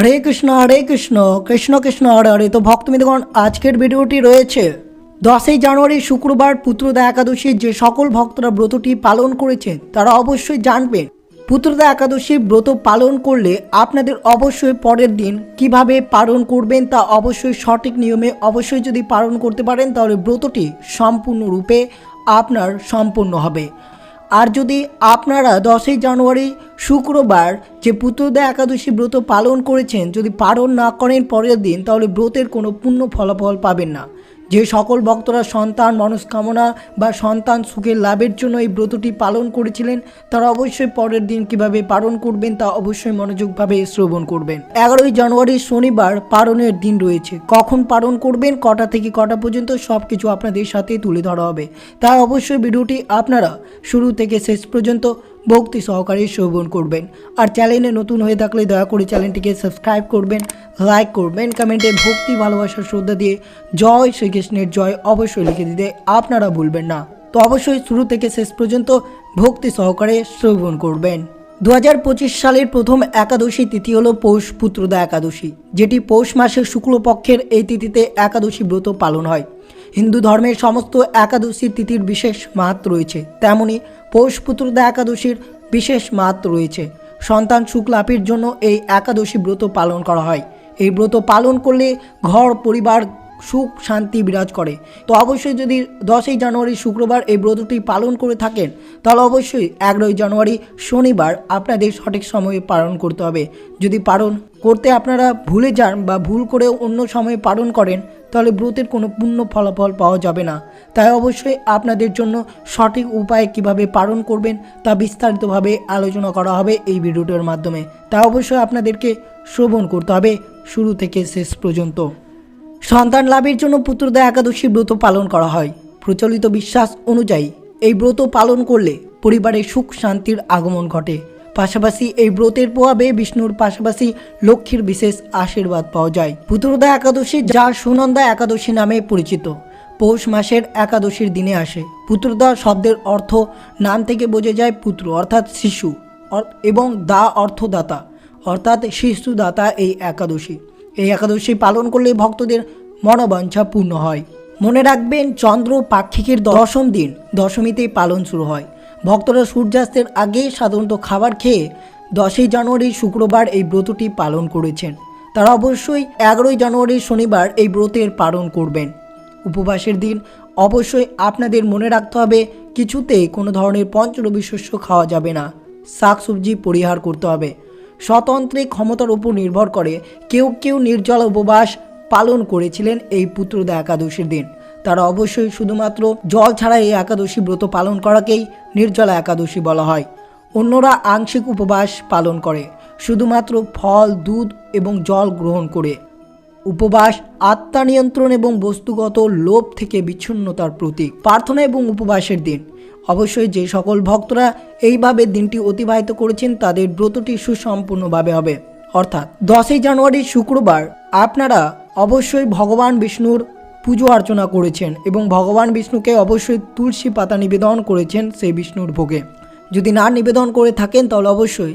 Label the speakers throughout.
Speaker 1: হরে কৃষ্ণ হরে কৃষ্ণ কৃষ্ণ কৃষ্ণ হরে হরে তো ভক্তমিদগণ আজকের ভিডিওটি রয়েছে দশই জানুয়ারি শুক্রবার পুত্রদা একাদশীর যে সকল ভক্তরা ব্রতটি পালন করেছেন তারা অবশ্যই জানবেন পুত্রদা একাদশীর ব্রত পালন করলে আপনাদের অবশ্যই পরের দিন কিভাবে পালন করবেন তা অবশ্যই সঠিক নিয়মে অবশ্যই যদি পালন করতে পারেন তাহলে ব্রতটি সম্পূর্ণরূপে আপনার সম্পূর্ণ হবে আর যদি আপনারা দশই জানুয়ারি শুক্রবার যে পুত্রদয় একাদশী ব্রত পালন করেছেন যদি পালন না করেন পরের দিন তাহলে ব্রতের কোনো পূর্ণ ফলাফল পাবেন না যে সকল ভক্তরা সন্তান মনস্কামনা বা সন্তান সুখের লাভের জন্য এই ব্রতটি পালন করেছিলেন তারা অবশ্যই পরের দিন কিভাবে পালন করবেন তা অবশ্যই মনোযোগভাবে শ্রবণ করবেন এগারোই জানুয়ারি শনিবার পালনের দিন রয়েছে কখন পালন করবেন কটা থেকে কটা পর্যন্ত সব কিছু আপনাদের সাথে তুলে ধরা হবে তাই অবশ্যই ভিডিওটি আপনারা শুরু থেকে শেষ পর্যন্ত ভক্তি সহকারে শ্রবণ করবেন আর চ্যানেলে নতুন হয়ে থাকলে দয়া করে চ্যানেলটিকে সাবস্ক্রাইব করবেন লাইক করবেন কমেন্টে ভক্তি ভালোবাসার শ্রদ্ধা দিয়ে জয় শ্রীকৃষ্ণের জয় অবশ্যই লিখে দিতে আপনারা ভুলবেন না তো অবশ্যই শুরু থেকে শেষ পর্যন্ত ভক্তি সহকারে শ্রবণ করবেন দু সালের প্রথম একাদশী তিথি হল পৌষ পুত্রদা একাদশী যেটি পৌষ মাসের শুক্লপক্ষের এই তিথিতে একাদশী ব্রত পালন হয় হিন্দু ধর্মের সমস্ত একাদশী তিথির বিশেষ মাহাত্ম রয়েছে তেমনি পৌষ পুত্রদা একাদশীর বিশেষ মাহাত্ম রয়েছে সন্তান সুখ জন্য এই একাদশী ব্রত পালন করা হয় এই ব্রত পালন করলে ঘর পরিবার সুখ শান্তি বিরাজ করে তো অবশ্যই যদি দশই জানুয়ারি শুক্রবার এই ব্রতটি পালন করে থাকেন তাহলে অবশ্যই এগারোই জানুয়ারি শনিবার আপনাদের সঠিক সময়ে পালন করতে হবে যদি পালন করতে আপনারা ভুলে যান বা ভুল করে অন্য সময়ে পালন করেন তাহলে ব্রতের কোনো পূর্ণ ফলাফল পাওয়া যাবে না তাই অবশ্যই আপনাদের জন্য সঠিক উপায়ে কিভাবে পালন করবেন তা বিস্তারিতভাবে আলোচনা করা হবে এই ভিডিওটার মাধ্যমে তা অবশ্যই আপনাদেরকে শ্রবণ করতে হবে শুরু থেকে শেষ পর্যন্ত সন্তান লাভের জন্য পুত্রদা একাদশী ব্রত পালন করা হয় প্রচলিত বিশ্বাস অনুযায়ী এই ব্রত পালন করলে পরিবারে সুখ শান্তির আগমন ঘটে পাশাপাশি এই ব্রতের প্রভাবে বিষ্ণুর পাশাপাশি লক্ষ্মীর বিশেষ আশীর্বাদ পাওয়া যায় পুত্রদা একাদশী যা সুনন্দা একাদশী নামে পরিচিত পৌষ মাসের একাদশীর দিনে আসে পুত্রদা শব্দের অর্থ নাম থেকে বোঝা যায় পুত্র অর্থাৎ শিশু এবং দা অর্থদাতা অর্থাৎ শিশুদাতা এই একাদশী এই একাদশী পালন করলে ভক্তদের মনোবাঞ্ছা পূর্ণ হয় মনে রাখবেন চন্দ্র পাক্ষিকের দশম দিন দশমীতে পালন শুরু হয় ভক্তরা সূর্যাস্তের আগে সাধারণত খাবার খেয়ে দশই জানুয়ারি শুক্রবার এই ব্রতটি পালন করেছেন তারা অবশ্যই এগারোই জানুয়ারি শনিবার এই ব্রতের পালন করবেন উপবাসের দিন অবশ্যই আপনাদের মনে রাখতে হবে কিছুতে কোনো ধরনের পঞ্চরবি শস্য খাওয়া যাবে না শাকসবজি পরিহার করতে হবে স্বতন্ত্রী ক্ষমতার উপর নির্ভর করে কেউ কেউ নির্জল উপবাস পালন করেছিলেন এই পুত্রদা একাদশীর দিন তারা অবশ্যই শুধুমাত্র জল ছাড়া এই একাদশী ব্রত পালন করাকেই নির্জলা একাদশী বলা হয় অন্যরা আংশিক উপবাস পালন করে শুধুমাত্র ফল দুধ এবং জল গ্রহণ করে উপবাস আত্মা নিয়ন্ত্রণ এবং বস্তুগত লোভ থেকে বিচ্ছিন্নতার প্রতীক প্রার্থনা এবং উপবাসের দিন অবশ্যই যে সকল ভক্তরা এইভাবে দিনটি অতিবাহিত করেছেন তাদের ব্রতটি সুসম্পূর্ণভাবে হবে অর্থাৎ দশই জানুয়ারি শুক্রবার আপনারা অবশ্যই ভগবান বিষ্ণুর পুজো অর্চনা করেছেন এবং ভগবান বিষ্ণুকে অবশ্যই তুলসী পাতা নিবেদন করেছেন সেই বিষ্ণুর ভোগে যদি না নিবেদন করে থাকেন তাহলে অবশ্যই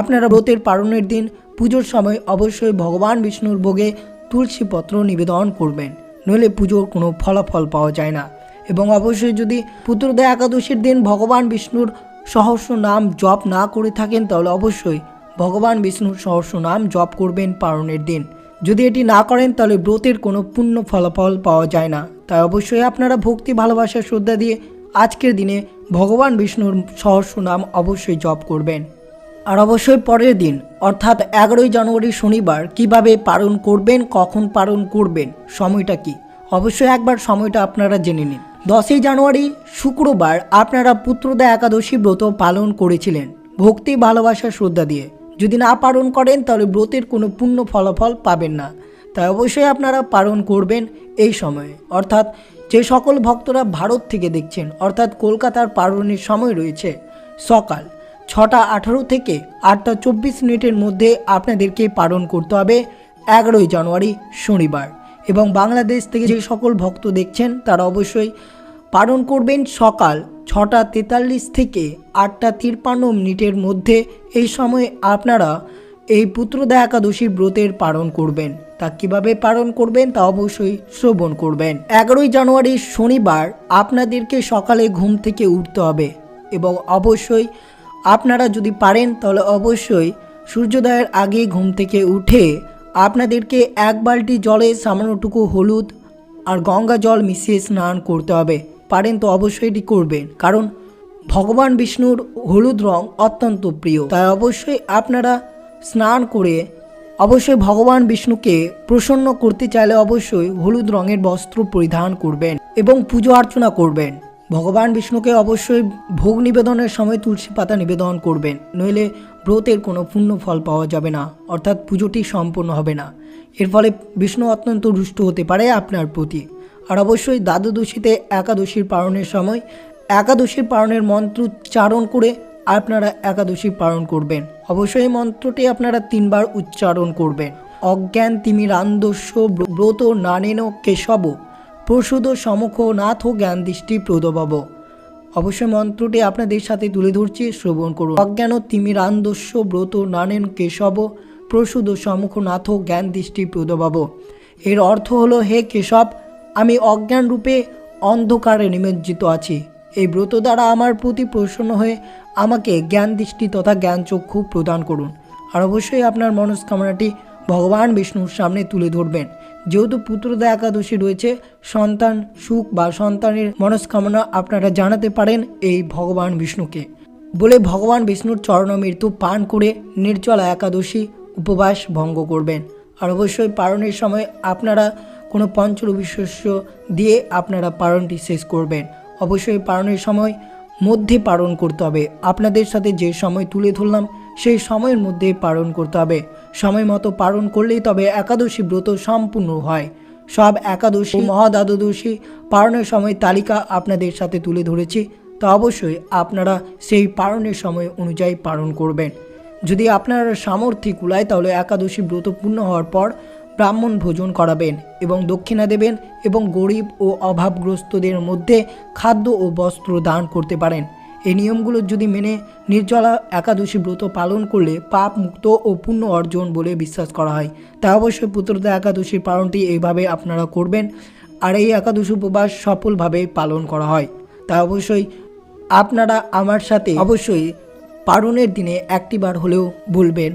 Speaker 1: আপনারা ব্রতের পালনের দিন পুজোর সময় অবশ্যই ভগবান বিষ্ণুর ভোগে তুলসীপত্র নিবেদন করবেন নইলে পুজোর কোনো ফলাফল পাওয়া যায় না এবং অবশ্যই যদি পুত্রদয় একাদশীর দিন ভগবান বিষ্ণুর সহস্র নাম জপ না করে থাকেন তাহলে অবশ্যই ভগবান বিষ্ণুর সহস্র নাম জপ করবেন পারণের দিন যদি এটি না করেন তাহলে ব্রতের কোনো পূর্ণ ফলাফল পাওয়া যায় না তাই অবশ্যই আপনারা ভক্তি ভালোবাসা শ্রদ্ধা দিয়ে আজকের দিনে ভগবান বিষ্ণুর সহস্র নাম অবশ্যই জপ করবেন আর অবশ্যই পরের দিন অর্থাৎ এগারোই জানুয়ারি শনিবার কিভাবে পালন করবেন কখন পালন করবেন সময়টা কি অবশ্যই একবার সময়টা আপনারা জেনে নিন দশই জানুয়ারি শুক্রবার আপনারা পুত্রদা একাদশী ব্রত পালন করেছিলেন ভক্তি ভালোবাসা শ্রদ্ধা দিয়ে যদি না পালন করেন তাহলে ব্রতের কোনো পূর্ণ ফলাফল পাবেন না তাই অবশ্যই আপনারা পালন করবেন এই সময়ে অর্থাৎ যে সকল ভক্তরা ভারত থেকে দেখছেন অর্থাৎ কলকাতার পালনের সময় রয়েছে সকাল ছটা আঠারো থেকে আটটা চব্বিশ মিনিটের মধ্যে আপনাদেরকে পালন করতে হবে এগারোই জানুয়ারি শনিবার এবং বাংলাদেশ থেকে যে সকল ভক্ত দেখছেন তারা অবশ্যই পালন করবেন সকাল ছটা তেতাল্লিশ থেকে আটটা তিরপান্ন মিনিটের মধ্যে এই সময়ে আপনারা এই পুত্রদা একাদশীর ব্রতের পালন করবেন তা কীভাবে পালন করবেন তা অবশ্যই শ্রবণ করবেন এগারোই জানুয়ারি শনিবার আপনাদেরকে সকালে ঘুম থেকে উঠতে হবে এবং অবশ্যই আপনারা যদি পারেন তাহলে অবশ্যই সূর্যোদয়ের আগে ঘুম থেকে উঠে আপনাদেরকে এক বালটি জলে সামান্যটুকু হলুদ আর গঙ্গা জল মিশিয়ে স্নান করতে হবে পারেন তো অবশ্যই এটি করবেন কারণ ভগবান বিষ্ণুর হলুদ রং অত্যন্ত প্রিয় তাই অবশ্যই আপনারা স্নান করে অবশ্যই ভগবান বিষ্ণুকে প্রসন্ন করতে চাইলে অবশ্যই হলুদ রঙের বস্ত্র পরিধান করবেন এবং পুজো অর্চনা করবেন ভগবান বিষ্ণুকে অবশ্যই ভোগ নিবেদনের সময় তুলসী পাতা নিবেদন করবেন নইলে ব্রতের কোনো পূর্ণ ফল পাওয়া যাবে না অর্থাৎ পুজোটি সম্পূর্ণ হবে না এর ফলে বিষ্ণু অত্যন্ত রুষ্ট হতে পারে আপনার প্রতি আর অবশ্যই দ্বাদশীতে একাদশীর পালনের সময় একাদশীর পালনের মন্ত্র উচ্চারণ করে আপনারা একাদশী পালন করবেন অবশ্যই মন্ত্রটি আপনারা তিনবার উচ্চারণ করবেন অজ্ঞান তিমিরান্দস্য ব্রত নানেন কেশব প্রসূদ সমক্ষ নাথ ও জ্ঞান দৃষ্টি প্রদবাব অবশ্যই মন্ত্রটি আপনাদের সাথে তুলে ধরছি শ্রবণ করুন অজ্ঞান তিমির আন্দস্য ব্রত নানেন কেশব প্রসূদ সমক্ষ নাথ জ্ঞান দৃষ্টি প্রদবাব এর অর্থ হলো হে কেশব আমি অজ্ঞান রূপে অন্ধকারে নিমজ্জিত আছি এই ব্রত দ্বারা আমার প্রতি প্রসন্ন হয়ে আমাকে জ্ঞান দৃষ্টি তথা জ্ঞান চক্ষু প্রদান করুন আর অবশ্যই আপনার মনস্কামনাটি ভগবান বিষ্ণুর সামনে তুলে ধরবেন যেহেতু পুত্রদা একাদশী রয়েছে সন্তান সুখ বা সন্তানের মনস্কামনা আপনারা জানাতে পারেন এই ভগবান বিষ্ণুকে বলে ভগবান বিষ্ণুর চরণমৃত্যু পান করে নির্জলা একাদশী উপবাস ভঙ্গ করবেন আর অবশ্যই পারণের সময় আপনারা কোনো পঞ্চরবিশস্য দিয়ে আপনারা পারণটি শেষ করবেন অবশ্যই পারণের সময় মধ্যে পালন করতে হবে আপনাদের সাথে যে সময় তুলে ধরলাম সেই সময়ের মধ্যে পালন করতে হবে সময় মতো পালন করলেই তবে একাদশী ব্রত সম্পূর্ণ হয় সব একাদশী মহাদ্বাদশী পালনের সময় তালিকা আপনাদের সাথে তুলে ধরেছি তো অবশ্যই আপনারা সেই পালনের সময় অনুযায়ী পালন করবেন যদি আপনারা সামর্থ্য কুলায় তাহলে একাদশী ব্রত পূর্ণ হওয়ার পর ব্রাহ্মণ ভোজন করাবেন এবং দক্ষিণা দেবেন এবং গরিব ও অভাবগ্রস্তদের মধ্যে খাদ্য ও বস্ত্র দান করতে পারেন এই নিয়মগুলো যদি মেনে নির্জলা একাদশী ব্রত পালন করলে পাপ মুক্ত ও পুণ্য অর্জন বলে বিশ্বাস করা হয় তা অবশ্যই পুত্রদা একাদশীর পালনটি এইভাবে আপনারা করবেন আর এই একাদশী উপবাস সফলভাবে পালন করা হয় তা অবশ্যই আপনারা আমার সাথে অবশ্যই পারণের দিনে একটি বার হলেও বলবেন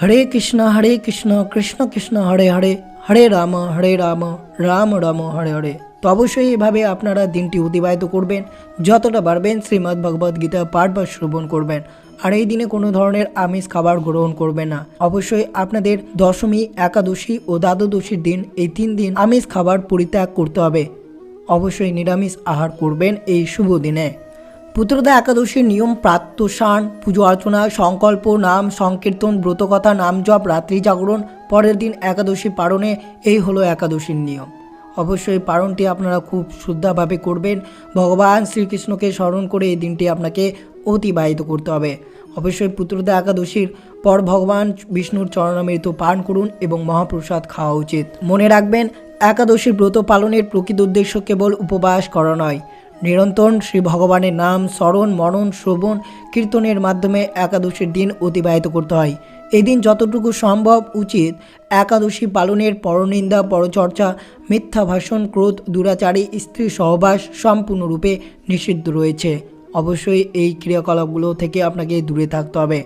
Speaker 1: হরে কৃষ্ণ হরে কৃষ্ণ কৃষ্ণ কৃষ্ণ হরে হরে হরে রাম হরে রাম রাম রাম হরে হরে তো অবশ্যই এভাবে আপনারা দিনটি অতিবাহিত করবেন যতটা পারবেন শ্রীমদ্ ভগবদ গীতা পাঠ বা শ্রবণ করবেন আর এই দিনে কোনো ধরনের আমিষ খাবার গ্রহণ করবে না অবশ্যই আপনাদের দশমী একাদশী ও দ্বাদশীর দিন এই তিন দিন আমিষ খাবার পরিত্যাগ করতে হবে অবশ্যই নিরামিষ আহার করবেন এই শুভ দিনে পুত্রদা একাদশীর নিয়ম প্রাত্যসান পুজো অর্চনা সংকল্প নাম সংকীর্তন ব্রতকথা নাম জপ রাত্রি জাগরণ পরের দিন একাদশী পালনে এই হলো একাদশীর নিয়ম অবশ্যই পারণটি আপনারা খুব শুদ্ধাভাবে করবেন ভগবান শ্রীকৃষ্ণকে স্মরণ করে এই দিনটি আপনাকে অতিবাহিত করতে হবে অবশ্যই পুত্রদা একাদশীর পর ভগবান বিষ্ণুর চরণামৃত পান করুন এবং মহাপ্রসাদ খাওয়া উচিত মনে রাখবেন একাদশীর ব্রত পালনের প্রকৃত উদ্দেশ্য কেবল উপবাস করা নয় নিরন্তর শ্রী ভগবানের নাম স্মরণ মরণ শ্রবণ কীর্তনের মাধ্যমে একাদশীর দিন অতিবাহিত করতে হয় এদিন যতটুকু সম্ভব উচিত একাদশী পালনের পরনিন্দা পরচর্চা মিথ্যা ভাষণ ক্রোধ দুরাচারী স্ত্রী সহবাস সম্পূর্ণরূপে নিষিদ্ধ রয়েছে অবশ্যই এই ক্রিয়াকলাপগুলো থেকে আপনাকে দূরে থাকতে হবে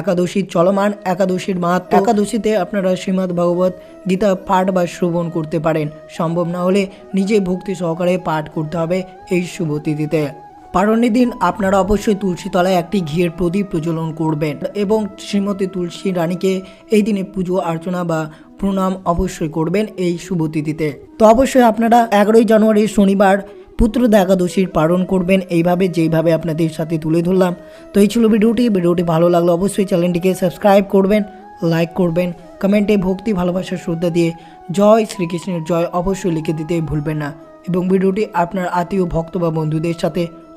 Speaker 1: একাদশীর চলমান একাদশীর মাত একাদশীতে আপনারা শ্রীমদ্ ভগবত গীতা পাঠ বা শ্রবণ করতে পারেন সম্ভব না হলে নিজে ভক্তি সহকারে পাঠ করতে হবে এই শুভ তিথিতে পারণের দিন আপনারা অবশ্যই তুলসী তলায় একটি ঘিয়ের প্রদীপ প্রজ্বলন করবেন এবং শ্রীমতী তুলসী রানীকে এই দিনে পুজো অর্চনা বা প্রণাম অবশ্যই করবেন এই শুভ তিথিতে তো অবশ্যই আপনারা এগারোই জানুয়ারি শনিবার পুত্র একাদশীর পালন করবেন এইভাবে যেইভাবে আপনাদের সাথে তুলে ধরলাম তো এই ছিল ভিডিওটি ভিডিওটি ভালো লাগলে অবশ্যই চ্যানেলটিকে সাবস্ক্রাইব করবেন লাইক করবেন কমেন্টে ভক্তি ভালোবাসা শ্রদ্ধা দিয়ে জয় শ্রীকৃষ্ণের জয় অবশ্যই লিখে দিতে ভুলবেন না এবং ভিডিওটি আপনার আত্মীয় ভক্ত বা বন্ধুদের সাথে